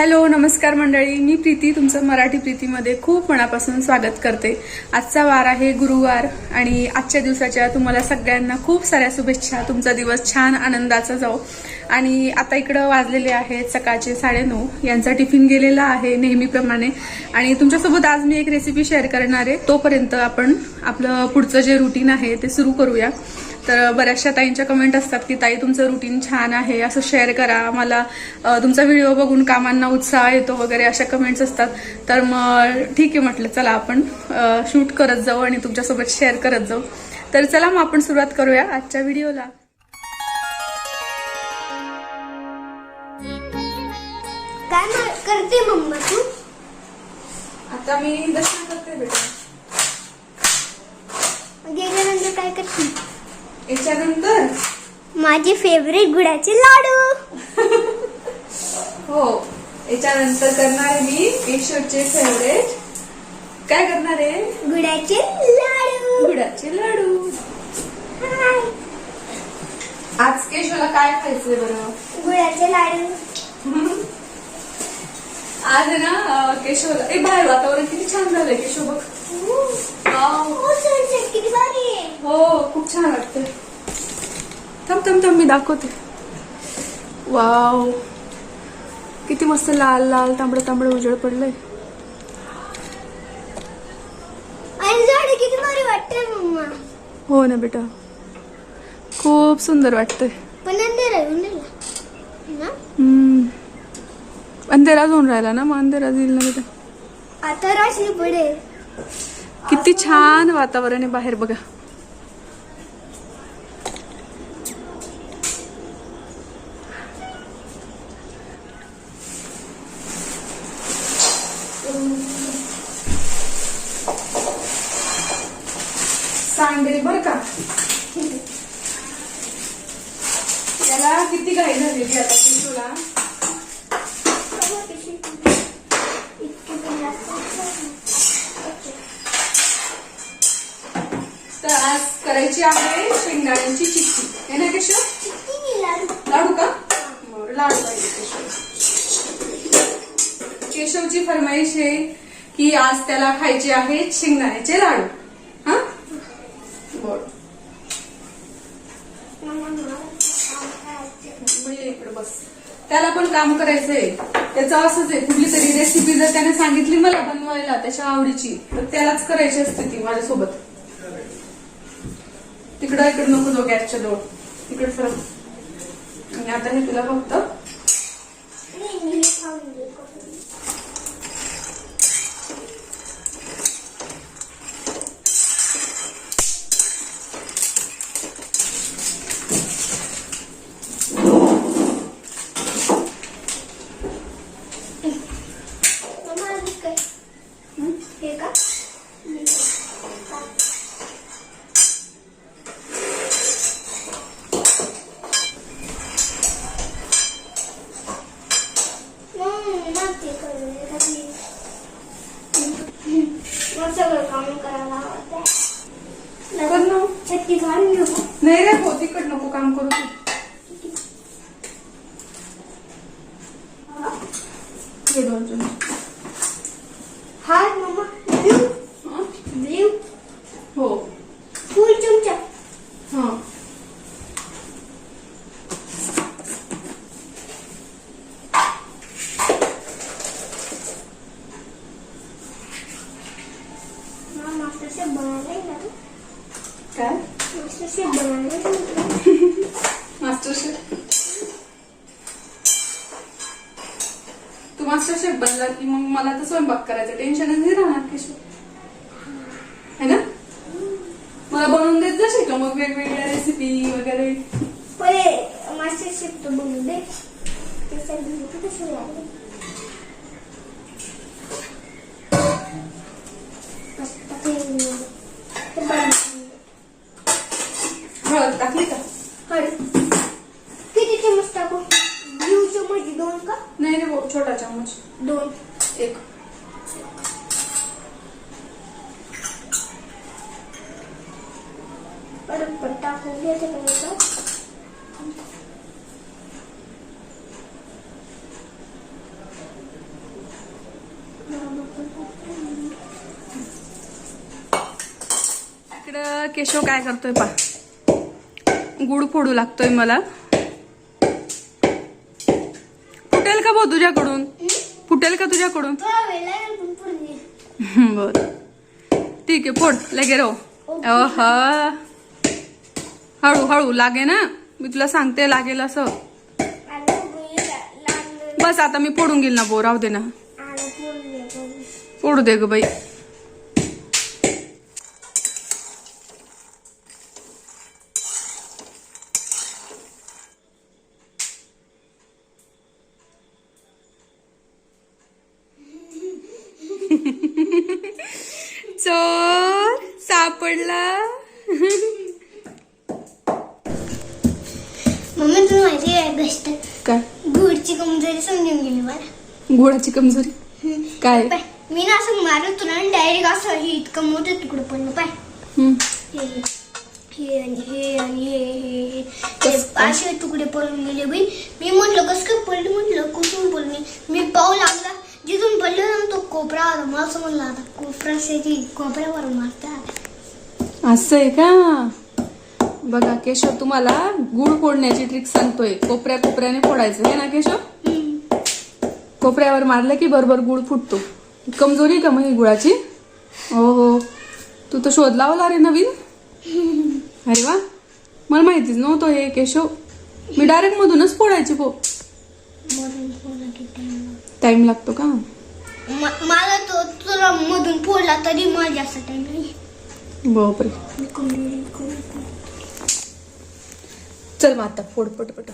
Hello नमस्कार मंडळी. मी प्रीती तुमचं मराठी प्रीतीमध्ये खूप मनापासून स्वागत करते. आजचा वार आहे गुरुवार आणि आजच्या दिवसाच्या तुम्हाला सगळ्यांना खूप साऱ्या शुभेच्छा. तुमचा दिवस छान आनंदाचा जाऊ आणि आता इकडं वाजलेले आहेत सकाळचे साडेनऊ. यांचा टिफिन गेलेला आहे नेहमीप्रमाणे. आणि तुमच्यासोबत आज मी एक रेसिपी शेअर करणार आहे. तोपर्यंत आपण आपलं पुढचं जे रुटीन आहे ते सुरू करूया. तर बऱ्याचशा ताईंच्या कमेंट असतात की ताई तुमचं रुटीन छान आहे असं शेअर करा. मला तुमचा व्हिडिओ बघून कामांना उत्साह येतो वगैरे अशा कमेंट्स असतात. तर मग ठीक आहे म्हटलं चला आपण शूट करत जाऊ आणि तुमच्यासोबत शेअर करत जाऊ. तर चला मग आपण सुरुवात करूया आजच्या व्हिडिओला काय मा- करते मम्मा तू? आता मी दर्शन करते बेटा. गेल्यानंतर काय करते? याच्यानंतर? माझे फेवरेट गुळाचे लाडू. हो याच्यानंतर करणार आहे मी केशवचे फेवरेट काय करणार आहे? गुळाचे लाडू. गुडाचे लाडू. आज केशवला काय खायचंय बरं? गुळाचे लाडू. आज ना केशवला ए बाहेर वातावरण किती छान झालंय केशव बघ. हो किती भारी आहे. हो खूप छान वाटतंय. थांब थांब थांब मी दाखवते. वाव. किती मस्त लाल लाल तांबडं तांबडं उजळ पडलंय. वाटते हो ना बेटा. खूप सुंदर वाटतंय. पण अंधेर होऊन राहिला ना मग अंधेरा येईल ना बेटा. आता राशी पडेल किती छान वातावरण आहे बाहेर बघा सांडे बर का त्याला किती घाई झालेली आता तुला इतके पण जास्त ओके. तर आज करायची आहे शेंगदाण्यांची चिक्की. हे ना केशव? लाडू लाडू का? लाडू पाहिजे केशव. केशवची फरमाईश आहे की आज त्याला खायचे आहेत शेंगदाण्याचे लाडू. हा. इकडे बस. त्याला पण काम करायचंय. त्याचं असंच आहे. कुठली तरी रेसिपी जर त्याने सांगितली मला बनवायला त्याच्या आवडीची तर त्यालाच करायची असते ती माझ्यासोबत. तिकडं इकडं नको जाऊ गॅसच्या जवळ. इकडे सरक. आणि आता हे तुला फक्त नाही, मी हे खाऊन घेऊ. मम्मा, अजून काय? हे का? मम्मा, ते करू दे, कधी. मग सगळं काम करायला आवडतं. कर ना. चटणी काढून घेऊ का? नाही रे हो तिकड नको काम करू तू हे दोन चमचे. हाय मम्मा ब्ल्यू हं? ब्ल्यू हो फुल चमचा हा मला मास्टर शेफ बनायला येईल ना काय मास्टर शेफ बनायला येईल मास्टर शेफ तू मास्टर शेफ बनला की मग मला तर स्वयंपाक करायचं. टेन्शनच नाही राहणार केशव. है ना? मला बनवून देत जाशील का मग वेगवेगळ्या रेसिपी वगैरे? मास्टर शेफ तो बनवून दे. पड़ती दोन का? नहीं वो छोटा चम्मच. दोन. एक. केशव काय करतोय पा गुड फोडू लागतोय मला. का भाऊ तुझ्याकडून? फुटेल का तुझ्याकडून? बर. ठीक आहे फोड. लगे राहू. अह हळू हळू. लागे ना मी तुला सांगते लागेल असं. बस आता मी फोडून गेल ना बो राहू दे ना. फोडू दे ग बाई. सापडला मम्मी तुला माहिती आहे गोष्ट काय गुडची कमजोरी समजून गेली मला. गुळाची कमजोरी? काय? पाय मी ना असं मारत तुला डायरेक्ट असं हे इतकं मोठं तुकडं पडलं पाय. हे हे आणि हे आणि हे हे हे. काय? असे तुकडे पडून गेले बाई. मी म्हटलं कसं काय पडले? म्हटलं कुठून पडले? मी पाहू लागला. जिथून पडले ना तो कोपरा मला समजला आता कोपरा शेती कोपऱ्यावर मारतात. असं आहे का? बघा केशव तुम्हाला गुळ फोडण्याची ट्रिक सांगतोय. कोपऱ्या कोपऱ्याने फोडायचं. हे ना केशव? कोपऱ्यावर मारलं की बरोबर गुळ फुटतो. कमजोरी का मग ही गुळाची? हो हो तू तर शोध लावला रे नवीन. अरे वा. मला माहितीच नव्हतं हे केशव. मी डायरेक्ट मधूनच फोडायची पो. टाइम लागतो. का? मला तो तुला मधून फोडला तरी जास्त टाइम नाही. बापरे. चल मग आता फोड पटपट.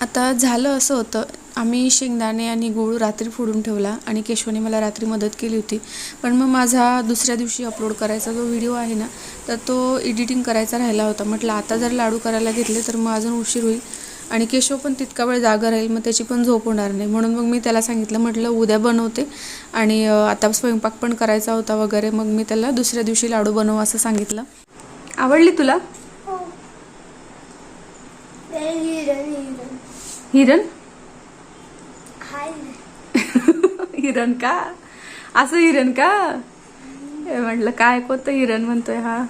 आता झालं असं होतं. आम्ही शेंगदाणे आणि गूळ रात्री फोडून ठेवला आणि केशवने मला रात्री मदत केली होती. पण मग माझा दुसऱ्या दिवशी अपलोड करायचा जो व्हिडिओ आहे ना तर तो एडिटिंग करायचा राहिला होता. म्हटलं आता जर लाडू करायला घेतले तर मग अजून उशीर होईल. आणि केशव पण तितका वेळ जागा राहील मग त्याची पण झोप होणार नाही. म्हणून मग मी त्याला सांगितलं म्हटलं उद्या बनवते. आणि आता स्वयंपाक पण करायचा होता वगैरे मग मी त्याला दुसऱ्या दिवशी लाडू बनव असं सांगितलं. आवडली तुला? हो. हिरण, हिरण. हिरण का? असं हिरण का? हे म्हटलं काय कोणतं हिरण म्हणतोय हा?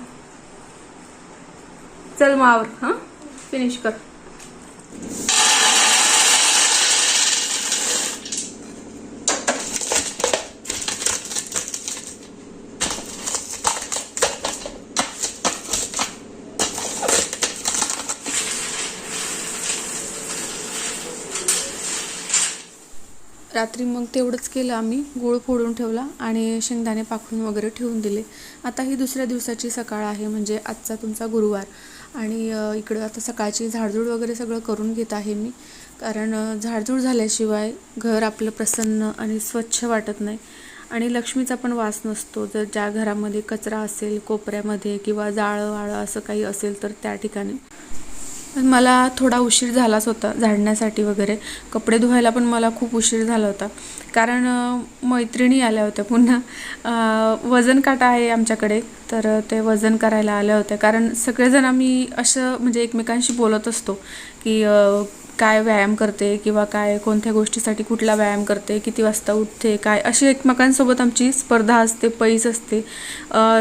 चल मावर हा? फिनिश कर. रात्री मग तेवढंच केलं आम्ही. गूळ फोडून ठेवला आणि शेंगदाणे पाखरून वगैरे ठेवून दिले. आता ही दुसऱ्या दिवसाची सकाळ आहे म्हणजे आजचा तुमचा गुरुवार. आणि इकडं आता सकाळची झाडझूड वगैरे सगळं करून घेत आहे मी. कारण झाडझूड झाल्याशिवाय घर आपलं प्रसन्न आणि स्वच्छ वाटत नाही. आणि लक्ष्मीचा पण वास नसतो. जर ज्या घरामध्ये कचरा असेल कोपऱ्यामध्ये किंवा जाळं वाळं असं काही असेल तर त्या ठिकाणी पण मला थोडा उशीर झालाच होता झाडण्यासाठी वगैरे. कपडे धुवायला पण मला खूप उशीर झाला होता. कारण मैत्रिणी आल्या होत्या पुन्हा. वजन काटा आहे आमच्याकडे तर ते वजन करायला आल्या होत्या. कारण सगळेजण आम्ही असं म्हणजे एकमेकांशी बोलत असतो की काय व्यायाम करते किंवा काय कोणत्या गोष्टीसाठी कुठला व्यायाम करते किती वाजता उठते काय अशी एकमेकांसोबत आमची स्पर्धा असते पैस असते.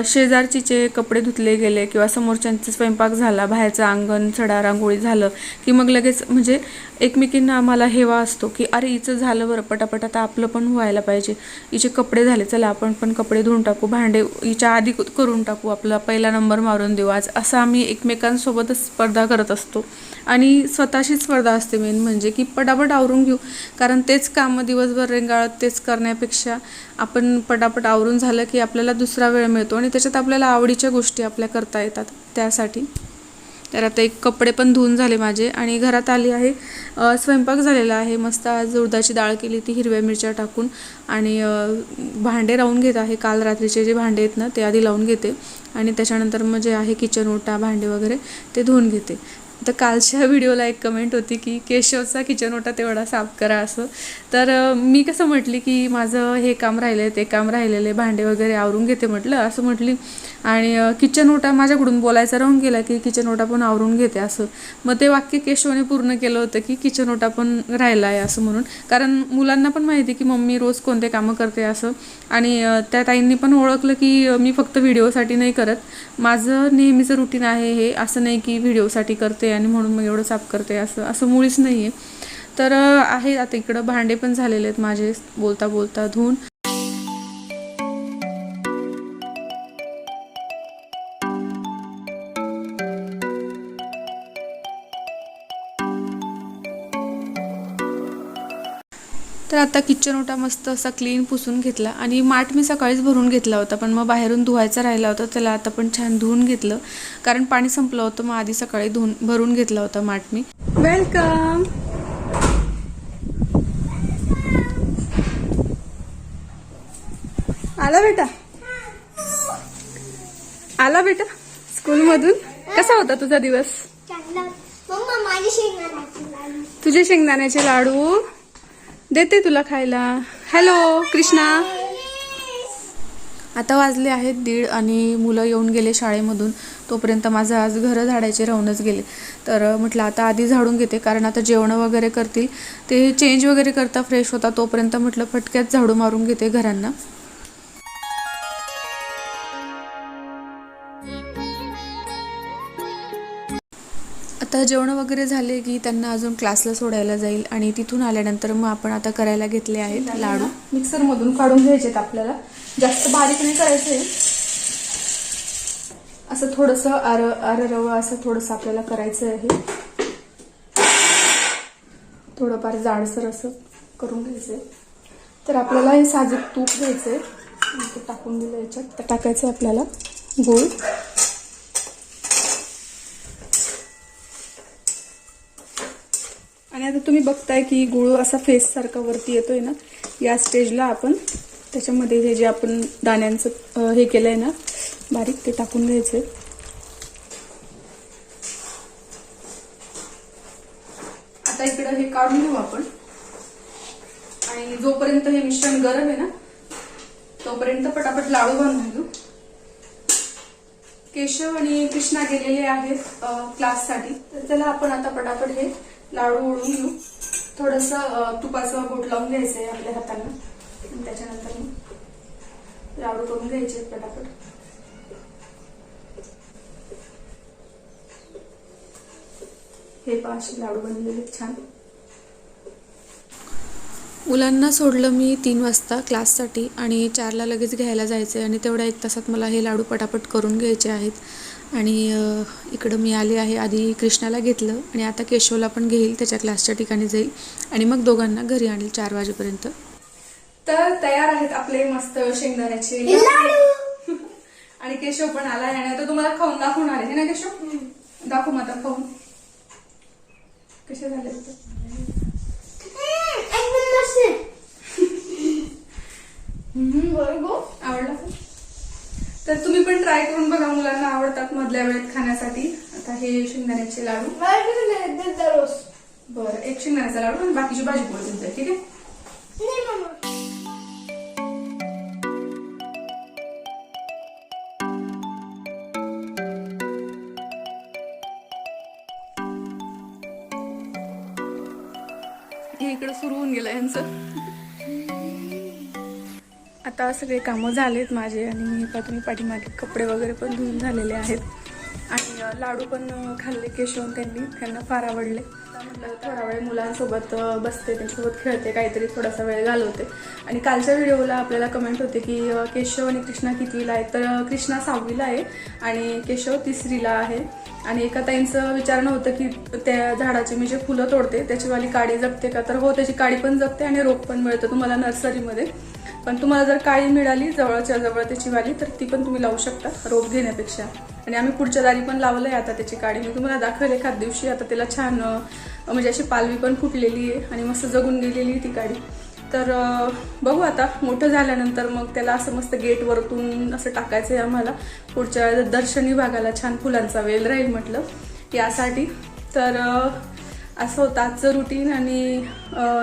शेजारचीचे कपडे धुतले गेले किंवा समोरच्यांचा स्वयंपाक झाला बाहेरचं अंगण सडा रांगोळी झालं की मग लगेच म्हणजे एकमेकींना आम्हाला हेवा असतो की अरे हिचं झालं बरं पटापट आता आपलं पण व्हायला पाहिजे. हिचे कपडे झाले चला आपण पण कपडे धुवून टाकू भांडे हिच्या आधी करून टाकू आपला पहिला नंबर मारून देऊ. आज असं आम्ही एकमेकांसोबतच स्पर्धा करत असतो. आणि स्वतःशी स्पर्धा असते मेन म्हणजे की पटापट आवरून घेऊ. कारण तेच कामं दिवसभर रेंगाळत तेच करण्यापेक्षा आपण पटापट आवरून झालं की आपल्याला दुसरा वेळ मिळतो आणि त्याच्यात आपल्याला आवडीच्या गोष्टी आपल्या करता येतात त्यासाठी. तर आता एक कपडे पण धुवून झाले माझे आणि घरात आली आहे स्वयंपाक झालेला आहे. मस्त आज उडदाची डाळ केली ती हिरव्या मिरच्या टाकून आणि भांडे लावून घेत आहे. काल रात्रीचे जे भांडे आहेत ना ते आधी लावून घेते आणि त्याच्यानंतर मग जे आहे किचन ओटा भांडे वगैरे ते धुवून घेते. तर कालच्या व्हिडिओला एक कमेंट होती की केशवचा किचन ओटा तेवढा साफ करा असं. तर मी कसं म्हटली की माझं हे काम राहिलं ते काम राहिलेले भांडे वगैरे आवरून घेते म्हटलं. असं म्हटली. आणि किचन ओटा माझ्याकडून बोलायचा राहून गेला की किचन ओटा पण आवरून घेते असं. मग ते वाक्य केशवने पूर्ण केलं होतं की किचन ओटा पण राहिला आहे असं म्हणून. कारण मुलांना पण माहिती की मम्मी रोज कोणते कामं करते असं. आणि त्या ताईंनी पण ओळखलं की मी फक्त व्हिडिओसाठी नाही करत. माझं नेहमीचं रुटीन आहे हे असं नाही की व्हिडिओसाठी करते आणि म्हणून मग एवढं साफ करते असं असं मुळीच नाही आहे तर आहे आता इकडं भांडे पण झालेले आहेत माझे बोलता बोलता धुवून. तर आता किचन ओटा मस्त असा क्लीन पुसून घेतला. आणि माठ मी सकाळीच भरून घेतला होता पण मग बाहेरून धुवायचा राहिला होता त्याला आता पण छान धुवून घेतलं. कारण पाणी संपलं होतं मग आधी सकाळी धुवून भरून घेतला होता माठ मी. वेलकम आला बेटा? आला बेटा? स्कूलमधून? कसा होता तुझा दिवस? चांगला. मम्मा माझी शेंगाण्याची लाडू. तुझे शेंगदाण्याचे लाडू? देते तुला खायला. हॅलो कृष्णा. आता वाजले आहेत दीड आणि मुलं येऊन गेले शाळेमधून. तोपर्यंत माझं आज घरं झाडायचे राहूनच गेले. तर म्हटलं आता आधी झाडून घेते कारण आता जेवणं वगैरे करतील. ते चेंज वगैरे करता फ्रेश होता तोपर्यंत म्हटलं फटक्यात झाडू मारून घेते घरांना. आता जेवण वगैरे झाले की त्यांना अजून क्लासला सोडायला जाईल आणि तिथून आल्यानंतर मग आपण आता करायला घेतले आहेत लाडू. मिक्सर मधून काढून घ्यायचेत आपल्याला. जास्त बारीक नाही करायचे असं थोडस आर आर रवा असं थोडस आपल्याला करायचं आहे. थोडंफार जाडसर असं करून घ्यायचंय. तर आपल्याला हे साजूक तूप घ्यायचंय. ते टाकून दिलं याच्यात. तर टाकायचं आपल्याला. गूळ आणि आता तुम्ही बघताय की गुळ असा फेस सारखा वरती येतोय ना या स्टेजला आपण त्याच्यामध्ये हे जे आपण दाण्यांचं हे केलंय ना बारीक ते टाकून घ्यायचंय आता इकडं हे काढून घेऊ आपण. आणि जोपर्यंत हे मिश्रण गरम आहे ना तोपर्यंत पटापट लाडू बांधून घेऊ. केशव आणि कृष्णा गेलेले आहेत क्लाससाठी तर चला आपण आता पटापट हे लाडू ओढून घेऊ. थोडस तुपाचं बोट लावून घ्यायचंय आपल्या हातांना. त्याच्यानंतर मग लाडू करून घ्यायचे पटापट. हे पहा असे लाडू बनलेले छान. मुलांना सोडलं मी तीन वाजता क्लाससाठी आणि चारला लगेच घ्यायला जायचं आहे आणि तेवढ्या एक तासात मला हे लाडू पटापट करून घ्यायचे आहेत. आणि इकडं मी आले आहे आधी कृष्णाला घेतलं आणि आता केशवला पण घेईल त्याच्या क्लासच्या ठिकाणी जाईल आणि मग दोघांना घरी आणेल चार वाजेपर्यंत. तर तयार आहेत आपले मस्त शेंगदाण्याचे लाडू! आणि केशव पण आला आहे आणि आता तुम्हाला खाऊन दाखवणार आहे ना केशव? दाखवू मग आता खाऊन. कसे झाले आवडला? तर तुम्ही पण ट्राय करून बघा मुलांना आवडतात मधल्या वेळेत खाण्यासाठी आता हे शेंगदाण्याचे लाडू दररोज. बरं एक शेंगदाण्याचा लाडू आणि बाकीची भाजी पोळी देऊन द्या, ठीक आहे. हे इकडे सुरू होऊन गेलं यांचं आता सगळे कामं झालेत माझे आणि मी का तुम्ही पाठीमागे कपडे वगैरे पण धुवून झालेले आहेत. आणि लाडू पण खाल्ले केशवन त्यांनी त्यांना फार आवडले. म्हटलं थोडा वेळ मुलांसोबत बसते त्यांच्यासोबत खेळते काहीतरी थोडासा वेळ घालवते. आणि कालच्या व्हिडिओला आपल्याला कमेंट होते की केशव आणि कृष्णा कितवीला आहे तर कृष्णा सहावीला आहे आणि केशव तिसरीला आहे. आणि एका ताईंचं विचारणं होतं की त्या झाडाची मी जे फुलं तोडते त्याचीवाली काडी जगते का? तर हो त्याची काडी पण जगते आणि रोप पण मिळतं तुम्हाला नर्सरीमध्ये. पण तुम्हाला जर काळी मिळाली जवळच्या जवळ त्याची वाली तर ती पण तुम्ही लावू शकता रोप घेण्यापेक्षा. आणि आम्ही पुढच्या दारी पण आहे आता त्याची काळी मी तुम्हाला दाखवेल एखाद दिवशी आता त्याला छान म्हणजे अशी पालवी पण फुटलेली आहे आणि मस्त जगून गेलेली आहे ती काडी. तर बघू आता. मोठं झाल्यानंतर मग त्याला असं मस्त गेट वरतून असं टाकायचं आहे आम्हाला. पुढच्या दर्शनी भागाला छान फुलांचा वेल राहील म्हटलं. यासाठी. तर असं होतं आजचं रुटीन आणि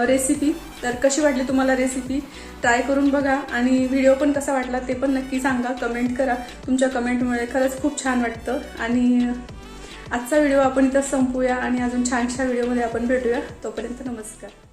रेसिपी तर कशी वाटली तुम्हाला रेसिपी ट्राय करून बघा. आणि व्हिडिओ पण कसा वाटला ते पण नक्की सांगा. कमेंट करा. तुमच्या कमेंटमुळे खरंच खूप छान वाटतं. आणि आजचा व्हिडिओ आपण इथं संपूया आणि अजून छानशा व्हिडिओमध्ये आपण भेटूया. तोपर्यंत नमस्कार.